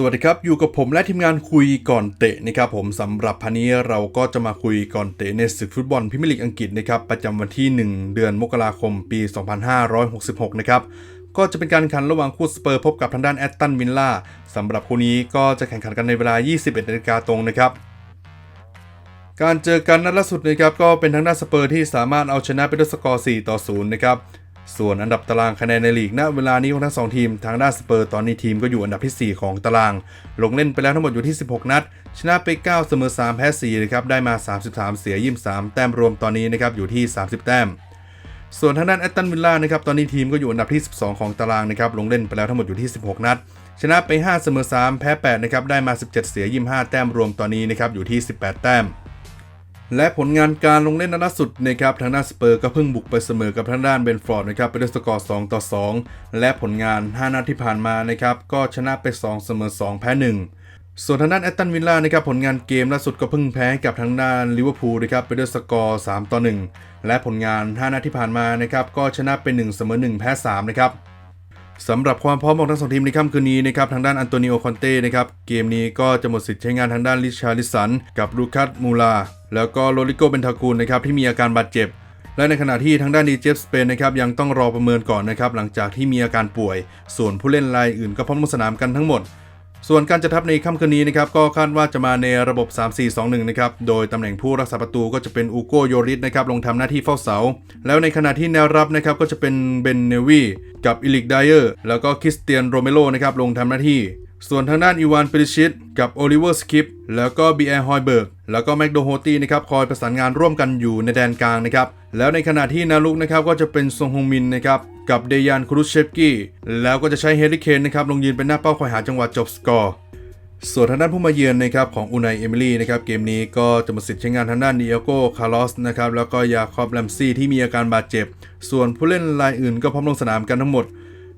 สวัสดีครับ อยู่กับผมและทีมงานคุยก่อนเตะนะครับผมสำหรับพันนี้เราก็จะมาคุยก่อนเตะในศึกฟุตบอลพรีเมียร์ลีกอังกฤษนะครับประจำวันที่ 1 เดือนมกราคมปี 2566 นะครับก็จะเป็นการแข่งขันระหว่างคู่สเปอร์พบกับทางด้านแอตตันวินล่าสำหรับคู่นี้ก็จะแข่งขันกันในเวลา 21นาฬิกาตรงนะครับการเจอกันนัดล่าสุดนะครับก็เป็นทางด้านสเปอร์ที่สามารถเอาชนะไปด้วยสกอร์ 4 ต่อ 0 นะครับ ส่วนอันดับตารางคะแนนในลีกณเวลานี้ของทั้งสองทีม ทางด้านสเปอร์ตอนนี้ทีมก็อยู่อันดับที่ 4 ของตาราง ลงเล่นไปแล้วทั้งหมดอยู่ที่ 16 นัด ชนะไป 9 เสมอ 3 แพ้4นะครับได้มา 33 เสีย 23 แต้มรวมตอนนี้นะครับอยู่ที่ 30 แต้ม ส่วนทางด้านแอตตันวิลล่านะครับตอนนี้ทีมก็อยู่อันดับที่ 12 ของตารางนะครับลงเล่นไปแล้วทั้งหมดอยู่ที่ 16 นัด ชนะไป 5 เสมอ 3 แพ้8นะครับได้มา 17 เสีย 25 แต้มรวมตอนนี้นะครับอยู่ที่ 18 แต้ม และผลงานการลงเล่นนัดล่าสุดนะครับทางด้านสเปอร์ก็เพิ่งบุกไปเสมอกับทางด้านเบนฟอร์ดนะครับไปด้วยสกอร์ 2 ต่อ 2 และผลงาน 5 นัดที่ผ่านมานะครับก็ชนะไป 2 เสมอ 2 แพ้ 1 ส่วนทางด้านแอตตันวิลล่านะครับผลงานเกมล่าสุดก็เพิ่งแพ้กับทางด้านลิเวอร์พูลนะครับไปด้วยสกอร์ 3 ต่อ 1 และผลงาน 5 นัดที่ผ่านมานะครับก็ชนะไป1เสมอ 1 แพ้ 3 นะครับ สำหรับความพร้อมของทั้งสองทีมในค่ำคืนนี้นะครับทางด้านอันโตนิโอคอนเต้นะครับเกมนี้ก็จะหมดสิทธิ์ใช้งานทางด้านลิชาริสัน กับลูคัสมูลา แล้วก็โรลิโกเบนทากูลนะครับที่มีอาการบาดเจ็บ และในขณะที่ทางด้านดีเจฟสเปนนะครับยังต้องรอประเมินก่อนนะครับหลังจากที่มีอาการป่วย ส่วนผู้เล่นรายอื่นก็พร้อมลงสนามกันทั้งหมด ส่วนการจะทับในค่ำคืนนี้นะครับก็คาดว่าจะมาในระบบ 3-4-2-1 นะครับ โดยตำแหน่งผู้รักษาประตูก็จะเป็นอูโกโยริสนะครับลงทำหน้าที่เฝ้าเสา แล้วในขณะที่แนวรับนะครับก็จะเป็นเบนเนวีกับอิลิกไดเออร์แล้วก็คริสเตียนโรเมโรนะครับลงทำหน้าที่ ส่วนทางด้านอีวานเปริชิตกับโอลิเวอร์สคิปแล้วก็บีแอร์ฮอยเบิร์กแล้วก็แมคโดโฮตี้นะครับคอยประสานงานร่วมกันอยู่ในแดนกลางนะครับ แล้วในขณะที่นาลุกนะครับก็จะเป็นซงฮงมินนะครับกับเดยานครูชเชฟกี้แล้วก็จะใช้เฮริเคนนะครับลงยืนเป็นหน้าเป้าคอยหาจังหวะจบสกอร์ส่วนทางด้านผู้มาเยือนนะครับของอูนายเอมิลี่นะครับเกมนี้ก็จะมดสิทธิ์ใช้งานทางด้านดิเอโกคาร์ลอสนะครับแล้วก็ยาคอบแลมซี่ที่มีอาการบาดเจ็บ ส่วนผู้เล่นรายอื่นก็พร้อมลงสนามกันทั้งหมด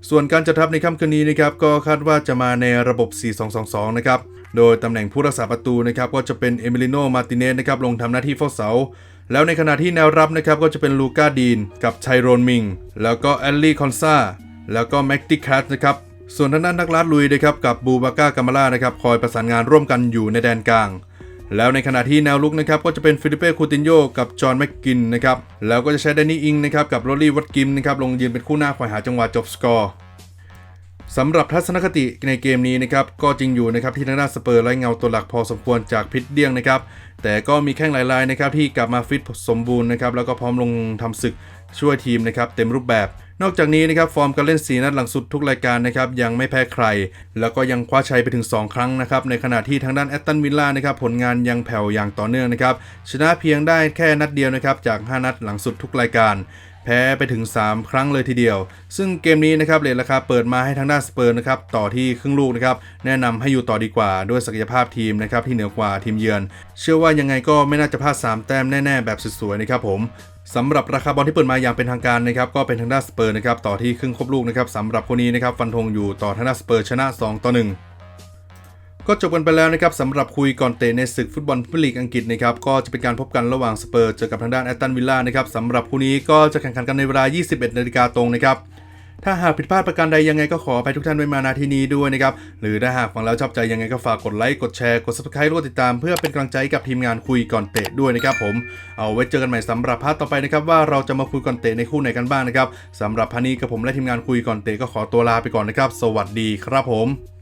ส่วนการจัดทัพในค่ำคืนนี้นะครับก็คาดว่าจะมาในระบบ 4-2-2-2 นะครับ โดยตำแหน่งผู้รักษาประตูนะครับก็จะเป็นเอมิลิโน มาติเนสนะครับลงทำหน้าที่เฝ้าเสา แล้วในขณะที่แนวรับนะครับก็จะเป็นลูก้าดีน กับไทโรนมิง แล้วก็แอลลี่คอนซาแล้วก็แม็กติคัสนะครับ ส่วนทางด้านนักลาดลุยนะครับกับบูบาก้ากามาล่านะครับคอยประสานงานร่วมกันอยู่ในแดนกลาง แล้วในขณะที่แนวลุกนะครับก็จะเป็นฟิลิเป้คูตินโยกับจอห์นแม็กกินนะครับแล้วก็จะใช้แดนนี่อิงนะครับกับโรลลี่วัตกิมนะครับลงยืนเป็นคู่หน้าคอยหาจังหวะจบสกอร์สำหรับทัศนคติในเกมนี้นะครับก็จริงอยู่นะครับที่ทางด้านสเปอร์ไล่เงาตัวหลักพอสมควรจากพิษเดียงนะครับแต่ก็มีแข้งหลายรายนะครับที่กลับมาฟิตสมบูรณ์นะครับแล้วก็พร้อมลงทำศึกช่วยทีมนะครับเต็มรูปแบบ นอกจากนี้นะครับฟอร์มการเล่นสีนัดหลังสุดทุกรายการนะครับยังไม่แพ้ใคร แล้วก็ยังคว้าชัยไปถึง 2 ครั้งนะครับในขณะที่ทางด้านแอตตันวิลล่านะครับผลงานยังแผ่วอย่างต่อเนื่องนะครับชนะเพียงได้แค่นัดเดียวนะครับจาก 5 นัดหลังสุดทุกรายการแพ้ไปถึง 3 ครั้งเลยทีเดียว ซึ่งเกมนี้นะครับเลทราคาเปิดมาให้ทางด้านสเปอร์นะครับต่อที่ครึ่งลูกนะครับแนะนำให้อยู่ต่อดีกว่าด้วยศักยภาพทีมนะครับที่เหนือกว่าทีมเยือน เชื่อว่ายังไงก็ไม่น่าจะพลาด 3 แต้มแน่ ๆ แบบสวยๆนะครับผมสำหรับราคาบอลที่เปิดมาอย่างเป็นทางการนะครับก็เป็นทางด้านสเปอร์นะครับต่อที่ครึ่งครบลูกนะครับสำหรับคนนี้นะครับฟันธงอยู่ต่อทางด้านสเปอร์ชนะ 2 ต่อ 1 ก็จบกันไปแล้วนะครับสำหรับคุยก่อนเตะในศึกฟุตบอลพรีเมียร์ลีกอังกฤษนะครับก็จะเป็นการพบกันระหว่างสเปอร์เจอกับทางด้านแอตตันวิลล่านะครับสำหรับคู่นี้ก็จะแข่งขันกันในเวลา 21 นาฬิกาตรงนะครับ ถ้าหากผิดพลาดประการใดยังไงก็ขอไปทุกท่านไว้มาณที่นี้ด้วยนะครับ หรือถ้าหากฟังแล้วชอบใจยังไงก็ฝากกดไลค์ กดแชร์ กด subscribe แล้วก็ติดตามเพื่อเป็นกำลังใจกับทีมงานคุยก่อนเตะด้วยนะครับผม เอาไว้เจอกันใหม่สำหรับพาร์ทต่อไปนะครับว่าเราจะมาคุยก่อนเตะในคู่ไหนกันบ้างนะครับสำหรับพาร์ทนี้กับผมและทีมงานคุยก่อนเตะก็ขอตัวลาไปก่อนนะครับ สวัสดีครับผม